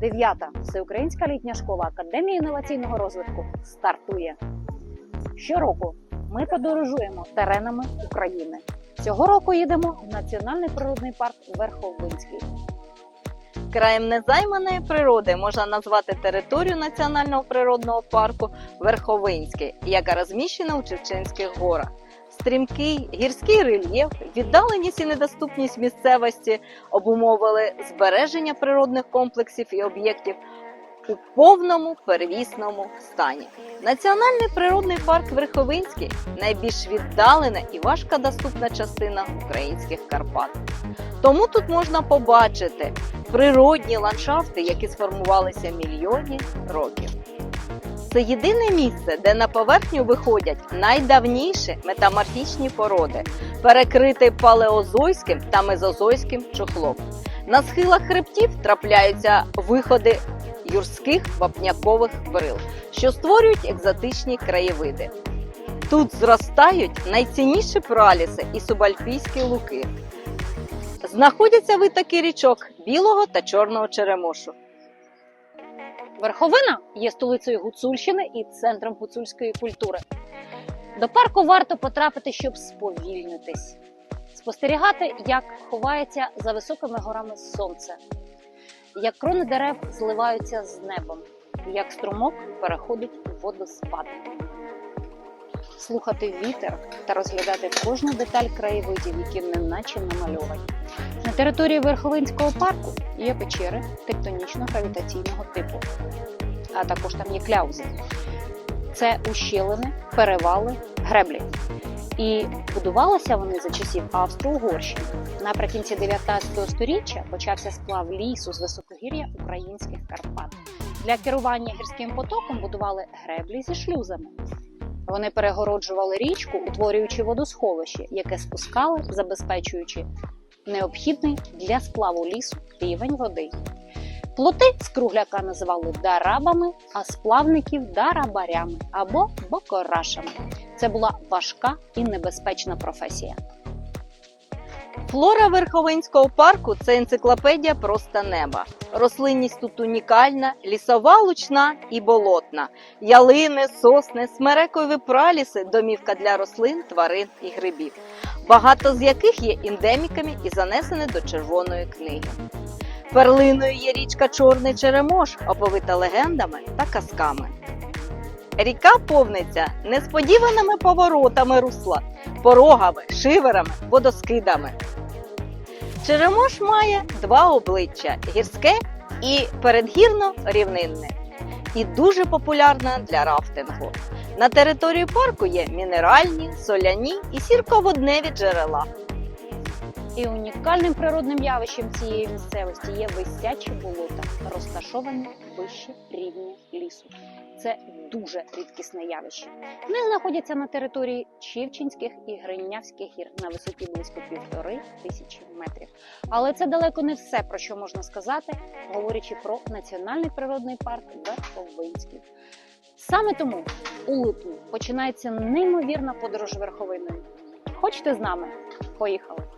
Дев'ята всеукраїнська літня школа Академії інноваційного розвитку стартує. Щороку ми подорожуємо теренами України. Цього року їдемо в Національний природний парк Верховинський. Краєм незайманої природи можна назвати територію Національного природного парку Верховинський, яка розміщена у Чевчинських горах. Стрімкий гірський рельєф, віддаленість і недоступність місцевості обумовили збереження природних комплексів і об'єктів у повному первісному стані. Національний природний парк Верховинський найбільш віддалена і важкодоступна частина українських Карпат. Тому тут можна побачити природні ландшафти, які сформувалися мільйони років. Це єдине місце, де на поверхню виходять найдавніші метаморфічні породи, перекриті палеозойським та мезозойським чохлом. На схилах хребтів трапляються виходи юрських вапнякових брил, що створюють екзотичні краєвиди. Тут зростають найцінніші праліси і субальпійські луки. Знаходяться витоки річок білого та чорного черемошу. Верховина є столицею Гуцульщини і центром гуцульської культури. До парку варто потрапити, щоб сповільнитись, спостерігати, як ховається за високими горами сонце, як крони дерев зливаються з небом, як струмок переходить у водоспад. Слухати вітер та розглядати кожну деталь краєвидів, які неначе намальовані. На території Верховинського парку є печери тектонічно-гравітаційного типу, а також там є кляузи. Це ущелини, перевали, греблі. І будувалися вони за часів Австро-Угорщини. Наприкінці 19 століття почався сплав лісу з високогір'я українських Карпат. Для керування гірським потоком будували греблі зі шлюзами. Вони перегороджували річку, утворюючи водосховище, яке спускали, забезпечуючи необхідний для сплаву лісу рівень води. Плоти з кругляка називали дарабами, а сплавників дарабарями або бокорашами. Це була важка і небезпечна професія. Флора Верховинського парку це енциклопедія просто неба. Рослинність тут унікальна, лісова, лучна і болотна. Ялини, сосни, смерекові праліси домівка для рослин, тварин і грибів. Багато з яких є ендеміками і занесені до червоної книги. Перлиною є річка Чорний Черемош, оповита легендами та казками. Ріка повниться несподіваними поворотами русла, порогами, шиверами, водоскидами. Черемош має два обличчя гірське і передгірно-рівнинне, і дуже популярна для рафтингу. На території парку є мінеральні, соляні і сірководневі джерела. І унікальним природним явищем цієї місцевості є висячі болота, розташовані вище рівня лісу. Це дуже рідкісне явище. Вони знаходяться на території Чівчинських і Гринявських гір на висоті близько півтори тисячі метрів. Але це далеко не все, про що можна сказати, говорячи про національний природний парк Верховинський. Саме тому у липні починається неймовірна подорож верховиною. Хочете з нами? Поїхали!